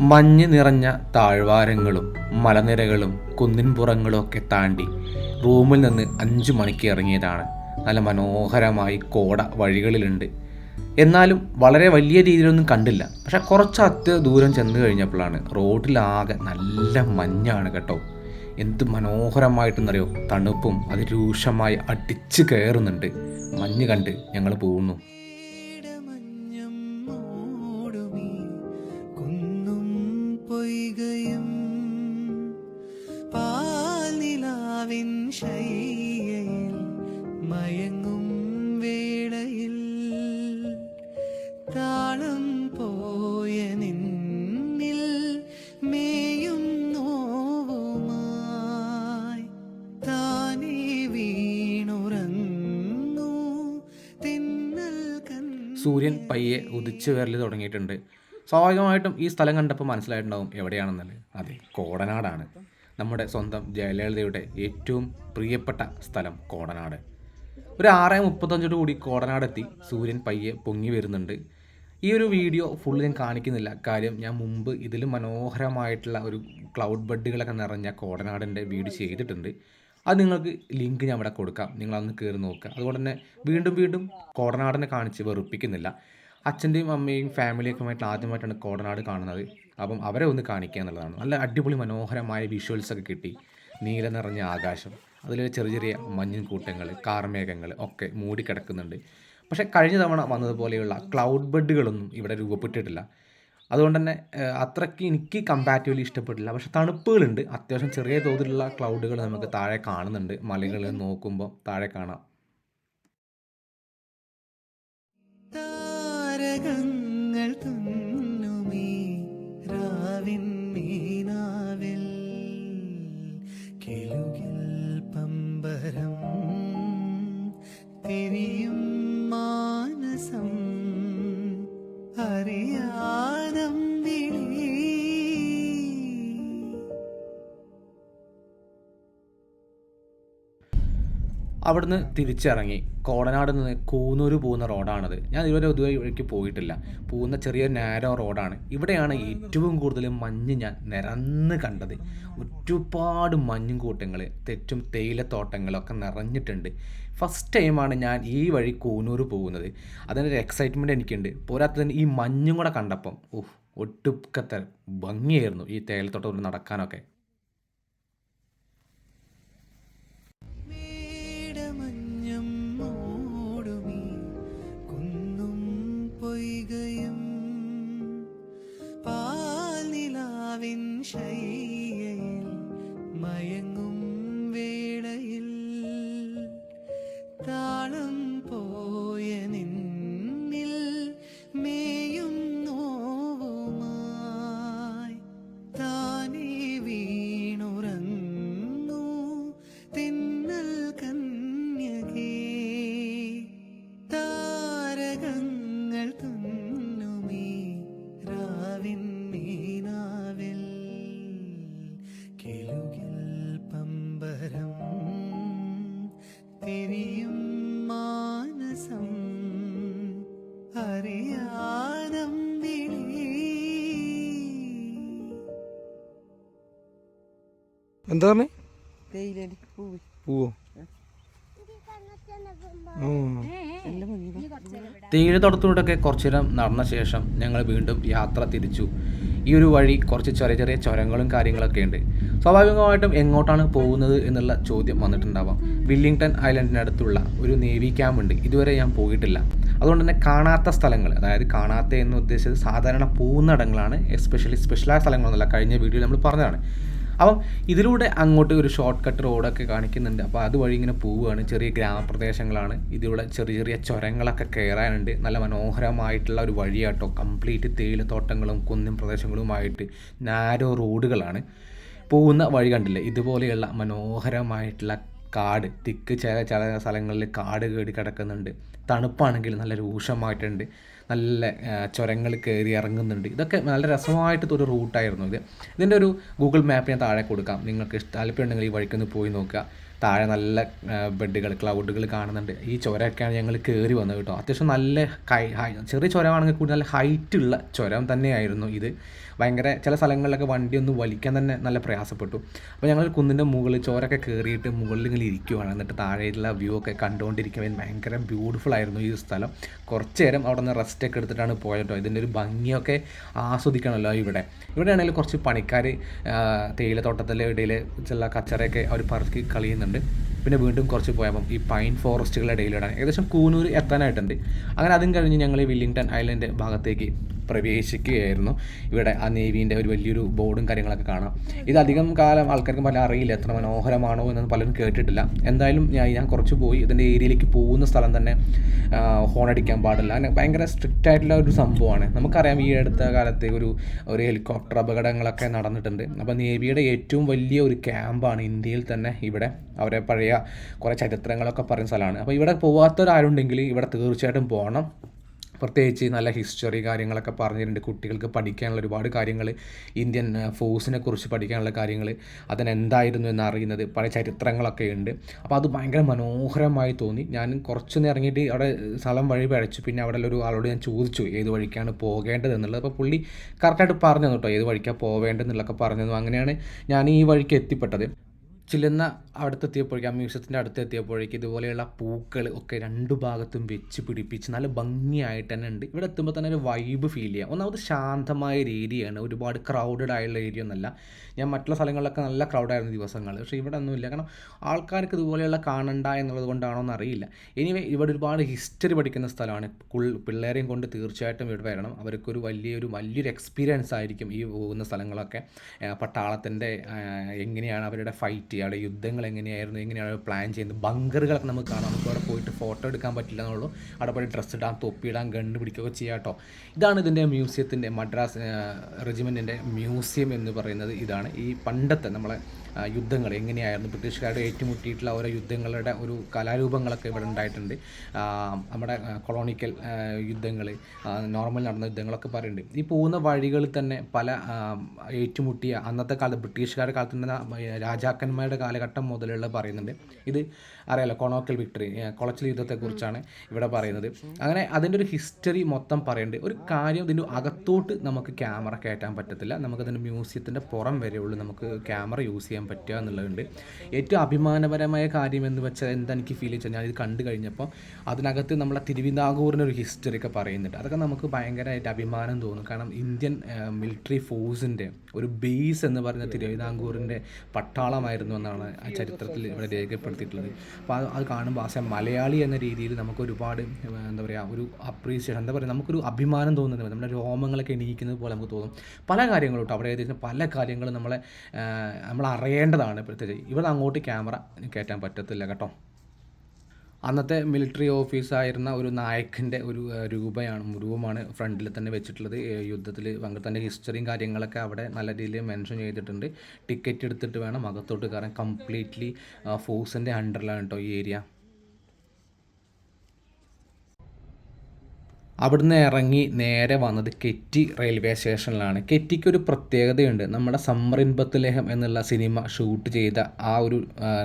മഞ്ഞ് നിറഞ്ഞ താഴ്വാരങ്ങളും മലനിരകളും കുന്നിൻപുറങ്ങളും ഒക്കെ താണ്ടി റൂമിൽ നിന്ന് അഞ്ചു മണിക്ക് ഇറങ്ങിയതാണ്. നല്ല മനോഹരമായി കോട വഴികളിലുണ്ട്. എന്നാലും വളരെ വലിയ രീതിയിലൊന്നും കണ്ടില്ല. പക്ഷെ കുറച്ച് അത്യ ദൂരം ചെന്ന് കഴിഞ്ഞപ്പോഴാണ് റോഡിലാകെ നല്ല മഞ്ഞാണ് കേട്ടോ. എന്ത് മനോഹരമായിട്ടെന്നറിയോ? തണുപ്പും അതിരൂക്ഷമായി അടിച്ചു കയറുന്നുണ്ട്. മഞ്ഞ് കണ്ട് ഞങ്ങൾ പോകുന്നു സൂര്യൻ പയ്യെ ഉദിച്ചു വരൽ തുടങ്ങിയിട്ടുണ്ട്. സ്വാഭാവികമായിട്ടും ഈ സ്ഥലം കണ്ടപ്പോൾ മനസ്സിലായിട്ടുണ്ടാവും എവിടെയാണെന്നല്ലേ അതെ കോടനാടാണ്. നമ്മുടെ സ്വന്തം ജയലളിതയുടെ ഏറ്റവും പ്രിയപ്പെട്ട സ്ഥലം കോടനാട്. ഒരു ആറ് മുപ്പത്തഞ്ചോട് കൂടി കോടനാടെത്തി സൂര്യൻ പയ്യെ പൊങ്ങി വരുന്നുണ്ട്. ഈ ഒരു വീഡിയോ ഫുൾ ഞാൻ കാണിക്കുന്നില്ല. കാര്യം ഞാൻ മുമ്പ് ഇതിലും മനോഹരമായിട്ടുള്ള ഒരു ക്ലൗഡ് ബഡുകളൊക്കെ നിറഞ്ഞ കോടനാടിന്റെ വീഡിയോ ചെയ്തിട്ടുണ്ട്. അത് നിങ്ങൾക്ക് ലിങ്ക് ഞാൻ ഇവിടെ കൊടുക്കാം. നിങ്ങൾ അന്ന് കയറി നോക്കുക അതുകൊണ്ട് തന്നെ വീണ്ടും വീണ്ടും കോടനാടിനെ കാണിച്ച് വെറുപ്പിക്കുന്നില്ല. അച്ഛന്റെയും അമ്മയും ഫാമിലിയൊക്കെ ആയിട്ട് ആദ്യമായിട്ടാണ് കോടനാട് കാണുന്നത്. അപ്പം അവരെ ഒന്ന് കാണിക്കുക എന്നുള്ളതാണ്. നല്ല അടിപൊളി മനോഹരമായ വിഷ്വൽസ് ഒക്കെ കിട്ടി. നീല നിറഞ്ഞ ആകാശം അതിൽ ചെറിയ ചെറിയ മഞ്ഞിൻ കൂട്ടങ്ങൾ കാർമേഘങ്ങൾ ഒക്കെ മൂടിക്കിടക്കുന്നുണ്ട്. പക്ഷേ കഴിഞ്ഞ തവണ വന്നതുപോലെയുള്ള ക്ലൗഡ് ബെഡുകളൊന്നും ഇവിടെ രൂപപ്പെട്ടിട്ടില്ല. അതുകൊണ്ട് തന്നെ അത്രയ്ക്ക് എനിക്ക് കമ്പാരിറ്റീവ്ലി ഇഷ്ടപ്പെട്ടില്ല. പക്ഷെ തണുപ്പുകളുണ്ട്. അത്യാവശ്യം ചെറിയ തോതിലുള്ള ക്ലൗഡുകൾ നമുക്ക് താഴെ കാണുന്നുണ്ട്. മലകൾ നോക്കുമ്പോൾ താഴെ കാണാം. താരകങ്ങൾ അവിടുന്ന് തിരിച്ചിറങ്ങി. കോടനാട് നിന്ന് കൂന്നൂര് പോകുന്ന റോഡാണത്. ഞാൻ ഇതുവരെ ഇതുവരെ ഇവിടേക്ക് പോയിട്ടില്ല. പോകുന്ന ചെറിയൊരു നാരോ റോഡാണ് ഇവിടെയാണ് ഏറ്റവും കൂടുതൽ മഞ്ഞ് ഞാൻ നിരന്ന് കണ്ടത്. ഒരുപാട് മഞ്ഞും കൂട്ടങ്ങൾ തെറ്റും തേയിലത്തോട്ടങ്ങളൊക്കെ നിറഞ്ഞിട്ടുണ്ട്. ഫസ്റ്റ് ടൈമാണ് ഞാൻ ഈ വഴി കൂനൂർ പോകുന്നത്. അതിനൊരു എക്സൈറ്റ്മെന്റ് എനിക്കുണ്ട്. പോരാത്തതിന് ഈ മഞ്ഞും കൂടെ കണ്ടപ്പം ഓഹ് ഒട്ടുക്കത്തെ ഭംഗിയായിരുന്നു ഈ തേയിലത്തോട്ടം നടക്കാനൊക്കെ. എന്താ പറഞ്ഞേ പൂവ്. തേയിലത്തോട്ടത്തിലൂടെയൊക്കെ കുറച്ചു നേരം നടന്ന ശേഷം ഞങ്ങൾ വീണ്ടും യാത്ര തിരിച്ചു. ഈ ഒരു വഴി കുറച്ച് ചെറിയ ചെറിയ ചുരങ്ങളും കാര്യങ്ങളൊക്കെ ഉണ്ട്. സ്വാഭാവികമായിട്ടും എങ്ങോട്ടാണ് പോകുന്നത് എന്നുള്ള ചോദ്യം വന്നിട്ടുണ്ടാവാം. വില്ലിംഗ്ടൺ ഐലൻഡിനടുത്തുള്ള ഒരു നേവി ക്യാമ്പ് ഉണ്ട്. ഇതുവരെ ഞാൻ പോയിട്ടില്ല. അതുകൊണ്ട് തന്നെ കാണാത്ത സ്ഥലങ്ങൾ അതായത് കാണാത്ത എന്ന് ഉദ്ദേശിച്ചത് സാധാരണ പോകുന്നിടങ്ങളാണ് എസ്പെഷ്യലി സ്പെഷ്യലായ സ്ഥലങ്ങളൊന്നുമല്ല. കഴിഞ്ഞ വീഡിയോയിൽ നമ്മൾ പറഞ്ഞതാണ്. അപ്പം ഇതിലൂടെ അങ്ങോട്ട് ഒരു ഷോർട്ട് കട്ട് റോഡൊക്കെ കാണിക്കുന്നുണ്ട്. അപ്പോൾ അതുവഴി ഇങ്ങനെ പോവുകയാണ്. ചെറിയ ഗ്രാമപ്രദേശങ്ങളാണ്. ഇതിലൂടെ ചെറിയ ചെറിയ ചുരങ്ങളൊക്കെ കയറാനുണ്ട്. നല്ല മനോഹരമായിട്ടുള്ള ഒരു വഴിയാട്ടോ. കംപ്ലീറ്റ് തേയിലത്തോട്ടങ്ങളും കുന്നിൻ പ്രദേശങ്ങളുമായിട്ട് നാരോ റോഡുകളാണ് പോകുന്ന വഴി കണ്ടില്ലേ? ഇതുപോലെയുള്ള മനോഹരമായിട്ടുള്ള കാട് തിക്ക് ചില ചില സ്ഥലങ്ങളിൽ കാട് കേടി കിടക്കുന്നുണ്ട്. തണുപ്പാണെങ്കിൽ നല്ല രൂക്ഷമായിട്ടുണ്ട് നല്ല ചുരങ്ങൾ കയറി ഇറങ്ങുന്നുണ്ട്. ഇതൊക്കെ നല്ല രസമായിട്ട് ഒരു റൂട്ടായിരുന്നു ഇത്. ഇതിന്റെ ഒരു ഗൂഗിൾ മാപ്പ് ഞാൻ താഴെ കൊടുക്കാം. നിങ്ങൾക്ക് താല്പര്യം ഉണ്ടെങ്കിൽ ഈ വഴിക്കൊന്ന് പോയി നോക്കുക. താഴെ നല്ല ബെഡുകൾ ക്ലൗഡുകൾ കാണുന്നുണ്ട്. ഈ ചുരമൊക്കെയാണ് ഞങ്ങൾ കയറി വന്നത് കേട്ടോ. അത്യാവശ്യം നല്ല ഹൈ ഹൈ ചെറിയ ചുരമാണെങ്കിൽ കൂടി നല്ല ഹൈറ്റുള്ള ചുരം തന്നെയായിരുന്നു ഇത്. ഭയങ്കര ചില സ്ഥലങ്ങളിലൊക്കെ വണ്ടി ഒന്ന് വലിക്കാൻ തന്നെ നല്ല പ്രയാസപ്പെട്ടു. അപ്പോൾ ഞങ്ങൾ കുന്നിന്റെ മുകളിൽ ചോരൊക്കെ കയറിയിട്ട് മുകളിൽ ഇങ്ങനെ ഇരിക്കുവാണ്. എന്നിട്ട് താഴെയുള്ള വ്യൂ ഒക്കെ കണ്ടുകൊണ്ടിരിക്കുമ്പോൾ ഭയങ്കര ബ്യൂട്ടിഫുൾ ആയിരുന്നു ഈ സ്ഥലം. കുറച്ച് നേരം അവിടെ നിന്ന് റെസ്റ്റ് ഒക്കെ എടുത്തിട്ടാണ് പോയത് കേട്ടോ. ഇതിന്റെ ഒരു ഭംഗിയൊക്കെ ആസ്വദിക്കണമല്ലോ ഇവിടെ. ഇവിടെ ആണെങ്കിൽ കുറച്ച് പണിക്കാർ തേയിലത്തോട്ടത്തിലെ ഇടയിൽ ചില കച്ചറയൊക്കെ അവർ പറക്കി കളിയുന്നുണ്ട്. പിന്നെ വീണ്ടും കുറച്ച് പോയപ്പം ഈ പൈൻ ഫോറസ്റ്റുകളുടെ ഇടയിലിടാൻ ഏകദേശം കൂനൂർ എത്താനായിട്ടുണ്ട്. അങ്ങനെ അതും കഴിഞ്ഞ് ഞങ്ങൾ വില്ലിംഗ്ടൺ ഐലൻഡ് ഭാഗത്തേക്ക് പ്രവേശിക്കുകയായിരുന്നു. ഇവിടെ ആ നേവീന്റെ ഒരു വലിയൊരു ബോർഡും കാര്യങ്ങളൊക്കെ കാണാം. ഇത് അധികം കാലം ആൾക്കാർക്ക് പല അറിയില്ല എത്ര മനോഹരമാണോ എന്നൊന്നും പലരും കേട്ടിട്ടില്ല. എന്തായാലും ഞാൻ ഞാൻ കുറച്ച് പോയി ഇതിന്റെ ഏരിയയിലേക്ക് പോകുന്ന സ്ഥലം തന്നെ ഹോൺ അടിക്കാൻ പാടില്ല. അങ്ങനെ ഭയങ്കര സ്ട്രിക്റ്റ് ആയിട്ടുള്ള ഒരു സംഭവമാണ്. നമുക്കറിയാം ഈ അടുത്ത കാലത്ത് ഒരു ഒരു ഹെലികോപ്റ്റർ അപകടങ്ങളൊക്കെ നടന്നിട്ടുണ്ട്. അപ്പോൾ നേവിയുടെ ഏറ്റവും വലിയ ഒരു ക്യാമ്പാണ് ഇന്ത്യയിൽ തന്നെ ഇവിടെ. അവരെ പഴയ കുറേ ചരിത്രങ്ങളൊക്കെ പറയുന്ന സ്ഥലമാണ്. അപ്പോൾ ഇവിടെ പോകാത്തവരാരുണ്ടെങ്കിൽ ഇവിടെ തീർച്ചയായിട്ടും പോകണം പ്രത്യേകിച്ച് നല്ല ഹിസ്റ്ററി കാര്യങ്ങളൊക്കെ പറഞ്ഞിട്ടുണ്ട്. കുട്ടികൾക്ക് പഠിക്കാനുള്ള ഒരുപാട് കാര്യങ്ങൾ ഇന്ത്യൻ ഫോഴ്സിനെ കുറിച്ച് പഠിക്കാനുള്ള കാര്യങ്ങൾ അതിനെന്തായിരുന്നു എന്ന് അറിയുന്നത് പഴയ ചരിത്രങ്ങളൊക്കെ ഉണ്ട്. അപ്പോൾ അത് ഭയങ്കര മനോഹരമായി തോന്നി. ഞാൻ കുറച്ചൊന്ന് ഇറങ്ങിയിട്ട് അവിടെ സ്ഥലം വഴി പഴച്ചു. പിന്നെ അവിടെ ഒരു ആളോട് ഞാൻ ചോദിച്ചു ഏത് വഴിക്കാണ് പോകേണ്ടത് എന്നുള്ളത്. അപ്പോൾ പുള്ളി കറക്റ്റായിട്ട് പറഞ്ഞു തന്നു കേട്ടോ ഏത് വഴിക്കാണ് പോവേണ്ടതെന്നുള്ളതൊക്കെ പറഞ്ഞു തന്നു. അങ്ങനെയാണ് ഞാൻ ഈ വഴിക്ക് എത്തിപ്പെട്ടത്. ചില്ലുന്ന അടുത്തെത്തിയപ്പോഴേക്കും ആ മ്യൂസിയത്തിന്റെ അടുത്തെത്തിയപ്പോഴേക്കും ഇതുപോലെയുള്ള പൂക്കൾ ഒക്കെ രണ്ട് ഭാഗത്തും വെച്ച് പിടിപ്പിച്ച് നല്ല ഭംഗിയായിട്ട് തന്നെ ഉണ്ട്. ഇവിടെ എത്തുമ്പോൾ തന്നെ ഒരു വൈബ് ഫീൽ ചെയ്യാം. ഒന്നാമത് ശാന്തമായ ഒരു ഏരിയയാണ്. ഒരുപാട് ക്രൗഡഡ് ആയുള്ള ഏരിയ ഒന്നല്ല. ഞാൻ മറ്റുള്ള സ്ഥലങ്ങളിലൊക്കെ നല്ല ക്രൗഡായിരുന്നു ദിവസങ്ങൾ പക്ഷേ ഇവിടെ ഒന്നുമില്ല. കാരണം ആൾക്കാർക്ക് ഇതുപോലെയുള്ള കാണണ്ട എന്നുള്ളത് കൊണ്ടാണോ എന്ന് അറിയില്ല എനിവേ ഇവിടെ ഒരുപാട് ഹിസ്റ്ററി പഠിക്കുന്ന സ്ഥലമാണ്. പിള്ളേരെയും കൊണ്ട് തീർച്ചയായിട്ടും ഇവിടെ വരണം. അവർക്കൊരു വലിയൊരു വലിയൊരു എക്സ്പീരിയൻസ് ആയിരിക്കും ഈ പോകുന്ന സ്ഥലങ്ങളൊക്കെ. പട്ടാളത്തിന്റെ എങ്ങനെയാണ് അവരുടെ ഫൈറ്റ് അവിടെ യുദ്ധങ്ങൾ എങ്ങനെയായിരുന്നു എങ്ങനെയാണ് പ്ലാൻ ചെയ്യുന്നത് ബങ്കറുകളൊക്കെ നമുക്ക് കാണാം. നമുക്ക് അവിടെ പോയിട്ട് ഫോട്ടോ എടുക്കാൻ പറ്റില്ല എന്നുള്ളൂ അവിടെ പോയി ഡ്രസ്സ് ഇടാം തൊപ്പി ഇടാം ഗണ്ണ് പിടിക്കുകയൊക്കെ ചെയ്യാം കേട്ടോ. ഇതാണ് ഇതിന്റെ മ്യൂസിയത്തിന്റെ മദ്രാസ് റെജിമെന്റിന്റെ മ്യൂസിയം എന്ന് പറയുന്നത്. ഇതാണ് ഈ പണ്ടത്തെ നമ്മളെ യുദ്ധങ്ങൾ എങ്ങനെയായിരുന്നു. ബ്രിട്ടീഷുകാരുടെ ഏറ്റുമുട്ടിയിട്ടുള്ള ഓരോ യുദ്ധങ്ങളുടെ ഒരു കലാരൂപങ്ങളൊക്കെ ഇവിടെ ഉണ്ടായിട്ടുണ്ട്. നമ്മുടെ കൊളോണിക്കൽ യുദ്ധങ്ങൾ നോർമൽ നടന്ന യുദ്ധങ്ങളൊക്കെ പറയുന്നുണ്ട്. ഈ പോകുന്ന വഴികളിൽ തന്നെ പല ഏറ്റുമുട്ടിയ അന്നത്തെ കാലത്ത് ബ്രിട്ടീഷുകാരുടെ കാലത്ത് തന്നെ രാജാക്കന്മാരുടെ കാലഘട്ടം മുതലുള്ള പറയുന്നുണ്ട്. ഇത് അറിയാലോ കൊണോക്കൽ വിക്ടറി കൊളച്ചിൽ യുദ്ധത്തെക്കുറിച്ചാണ് ഇവിടെ പറയുന്നത്. അങ്ങനെ അതിന്റെ ഒരു ഹിസ്റ്ററി മൊത്തം പറയുന്നുണ്ട് ഒരു കാര്യം ഇതിന്റെ അകത്തോട്ട് നമുക്ക് ക്യാമറ കയറ്റാൻ പറ്റത്തില്ല. നമുക്കതിന്റെ മ്യൂസിയത്തിന്റെ പുറം വരെയുള്ളൂ നമുക്ക് ക്യാമറ യൂസ് ചെയ്യാൻ പറ്റുക എന്നുള്ളതുണ്ട്. ഏറ്റവും അഭിമാനപരമായ കാര്യം എന്ന് വെച്ചാൽ എന്താ എനിക്ക് ഫീൽ ചെയ്യാൻ ഞാനിത് കണ്ടു കഴിഞ്ഞപ്പോൾ അതിനകത്ത് നമ്മളെ തിരുവിതാംകൂറിന്റെ ഒരു ഹിസ്റ്ററി ഒക്കെ പറയുന്നുണ്ട്. അതൊക്കെ നമുക്ക് ഭയങ്കരമായിട്ട് അഭിമാനം തോന്നും. കാരണം ഇന്ത്യൻ മിലിറ്ററി ഫോഴ്സിന്റെ ഒരു ബേസ് എന്ന് പറയുന്ന തിരുവിതാംകൂറിന്റെ പട്ടാളമായിരുന്നു എന്നാണ് ആ ചരിത്രത്തിൽ ഇവിടെ രേഖപ്പെടുത്തിയിട്ടുള്ളത്. അപ്പോൾ അത് അത് കാണുമ്പോൾ ആസ് എ മലയാളി എന്ന രീതിയിൽ നമുക്ക് ഒരുപാട് എന്താ പറയുക ഒരു അപ്രീസിയേഷൻ എന്താ പറയുക നമുക്കൊരു അഭിമാനം തോന്നുന്നത് നമ്മുടെ രോമങ്ങളൊക്കെ എണീക്കുന്നത് പോലെ നമുക്ക് തോന്നും. പല കാര്യങ്ങളും കേട്ടോ അവിടെ പല കാര്യങ്ങളും നമ്മളെ നമ്മൾ അറിയേണ്ടതാണ് പ്രത്യേകിച്ച് ഇവിടെ അങ്ങോട്ട് ക്യാമറ കയറ്റാൻ പറ്റത്തില്ല കേട്ടോ. അന്നത്തെ മിലിറ്ററി ഓഫീസായിരുന്ന ഒരു നായകന്റെ ഒരു രൂപയാണ് രൂപമാണ് ഫ്രണ്ടിൽ തന്നെ വെച്ചിട്ടുള്ളത്. യുദ്ധത്തിൽ പങ്കെടുത്തതിന്റെ ഹിസ്റ്ററിയും കാര്യങ്ങളൊക്കെ അവിടെ നല്ല രീതിയിൽ മെൻഷൻ ചെയ്തിട്ടുണ്ട്. ടിക്കറ്റ് എടുത്തിട്ട് വേണം അകത്തോട്ട് കയറാൻ. കംപ്ലീറ്റ്ലി ഫോഴ്സിന്റെ അണ്ടറിലാണ് കേട്ടോ ഈ ഏരിയ അവിടുന്ന് ഇറങ്ങി നേരെ വന്നത് കെറ്റി റെയിൽവേ സ്റ്റേഷനിലാണ് കെറ്റിക്ക് ഒരു പ്രത്യേകതയുണ്ട്. നമ്മുടെ സമ്മർ ഇൻ ബത്ലഹം എന്നുള്ള സിനിമ ഷൂട്ട് ചെയ്ത ആ ഒരു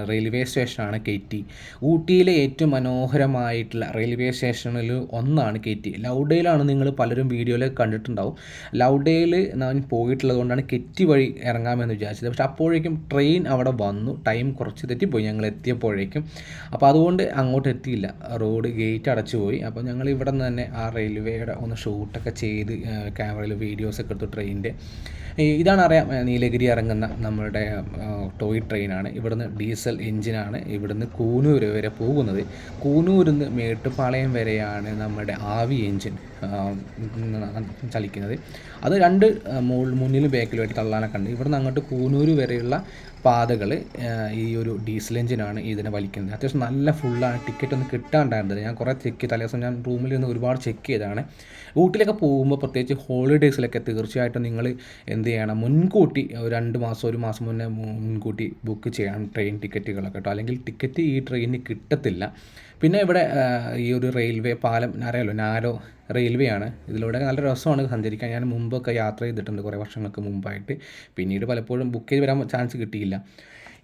റെയിൽവേ സ്റ്റേഷനാണ് കെറ്റി. ഊട്ടിയിലെ ഏറ്റവും മനോഹരമായിട്ടുള്ള റെയിൽവേ സ്റ്റേഷനിൽ ഒന്നാണ് കെറ്റി. ലൗഡയിലാണ് നിങ്ങൾ പലരും വീഡിയോയിൽ കണ്ടിട്ടുണ്ടാവും. ലൗഡയിൽ ഞാൻ പോയിട്ടുള്ളത് കൊണ്ടാണ് കെറ്റി വഴി ഇറങ്ങാമെന്ന് വിചാരിച്ചത്. പക്ഷെ അപ്പോഴേക്കും ട്രെയിൻ അവിടെ വന്നു. ടൈം കുറച്ച് തെറ്റിപ്പോയി. ഞങ്ങൾ എത്തിയപ്പോഴേക്കും. അപ്പോൾ അതുകൊണ്ട് അങ്ങോട്ട് എത്തിയില്ല. റോഡ് ഗേറ്റ് അടച്ചു പോയി അപ്പോൾ ഞങ്ങൾ ഇവിടെ നിന്ന് തന്നെ ആ റെയിൽവേയുടെ ഒന്ന് ഷൂട്ടൊക്കെ ചെയ്ത് ക്യാമറയിൽ വീഡിയോസൊക്കെ എടുത്തു ട്രെയിനിന്റെ. ഇതാണ് അറിയാം നീലഗിരി ഇറങ്ങുന്ന നമ്മുടെ ടോയ് ട്രെയിനാണ്. ഇവിടുന്ന് ഡീസൽ എഞ്ചിനാണ് ഇവിടുന്ന് കൂനൂർ വരെ പോകുന്നത്. കൂനൂരിൽ നിന്ന് വരെയാണ് നമ്മുടെ ആവി എഞ്ചിൻ ചലിക്കുന്നത്. അത് രണ്ട് മുന്നിലും ബാക്കിലുമായിട്ട് തള്ളാനൊക്കെ ഉണ്ട്. ഇവിടുന്ന് അങ്ങോട്ട് കൂനൂർ വരെയുള്ള പാതകൾ ഈ ഒരു ഡീസൽ എഞ്ചിനാണ് ഇതിനെ വലിക്കുന്നത്. അത്യാവശ്യം നല്ല ഫുള്ളാണ് ടിക്കറ്റ് ഒന്നും കിട്ടാണ്ടായിരുന്നത് ഞാൻ കുറേ ചെക്ക് തലേദിവസം ഞാൻ റൂമിൽ നിന്ന് ഒരുപാട് ചെക്ക് ചെയ്തതാണ്. ഊട്ടിലൊക്കെ പോകുമ്പോൾ പ്രത്യേകിച്ച് ഹോളിഡേയ്സിലൊക്കെ തീർച്ചയായിട്ടും നിങ്ങൾ എന്ത് ചെയ്യണം? മുൻകൂട്ടി രണ്ട് മാസം ഒരു മാസം മുന്നേ മുൻകൂട്ടി ബുക്ക് ചെയ്യണം ട്രെയിൻ ടിക്കറ്റുകളൊക്കെ കേട്ടോ അല്ലെങ്കിൽ ടിക്കറ്റ് ഈ ട്രെയിനിന് കിട്ടത്തില്ല. പിന്നെ ഇവിടെ ഈ ഒരു റെയിൽവേ പാലം അറിയാലോ നാരോ റെയിൽവേ ആണ്. ഇതിലൂടെ നല്ല രസമാണ് സഞ്ചരിക്കാൻ. ഞാൻ മുമ്പൊക്കെ യാത്ര ചെയ്തിട്ടുണ്ട് കുറേ വർഷങ്ങൾക്ക് മുമ്പായിട്ട്. പിന്നീട് പലപ്പോഴും ബുക്ക് ചെയ്ത് വരാൻ ചാൻസ് കിട്ടിയില്ല.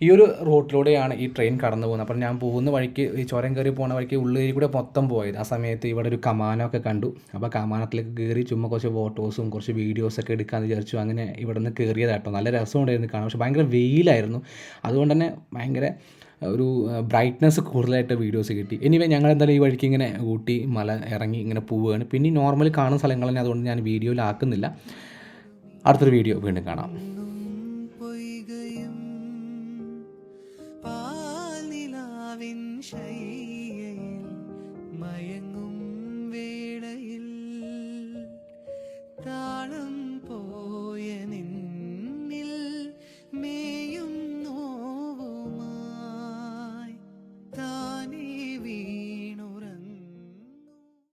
ഈ ഒരു റൂട്ടിലൂടെയാണ് ഈ ട്രെയിൻ കടന്നു പോകുന്നത്. അപ്പം ഞാൻ പോകുന്ന വഴിക്ക് ഈ ചുരം കയറി പോകുന്ന വഴിക്ക് ഉള്ളിൽ കൂടെ മൊത്തം പോയത്. ആ സമയത്ത് ഇവിടെ ഒരു കമാനമൊക്കെ കണ്ടു. അപ്പോൾ കമാനത്തിലേക്ക് കയറി ചുമ്മാ കുറച്ച് ഫോട്ടോസും കുറച്ച് വീഡിയോസൊക്കെ എടുക്കാമെന്ന് വിചാരിച്ചു. അങ്ങനെ ഇവിടെ നിന്ന് കയറിയതാട്ടോ നല്ല രസമുണ്ടായിരുന്നു കാണാൻ. പക്ഷേ ഭയങ്കര വെയിലായിരുന്നു. അതുകൊണ്ട് തന്നെ ഭയങ്കര ഒരു ബ്രൈറ്റ്നസ് കൂടുതലായിട്ട് വീഡിയോസ് കിട്ടി. എനിവേ ഞങ്ങൾ എന്തായാലും ഈ വഴിക്ക് ഇങ്ങനെ ഊട്ടി മല ഇറങ്ങി ഇങ്ങനെ പോവുകയാണ്. പിന്നെ നോർമലി കാണുന്ന സ്ഥലങ്ങൾ തന്നെ അതുകൊണ്ട് ഞാൻ വീഡിയോയിലാക്കുന്നില്ല അടുത്തൊരു വീഡിയോ വീണ്ടും കാണാം. ശൈ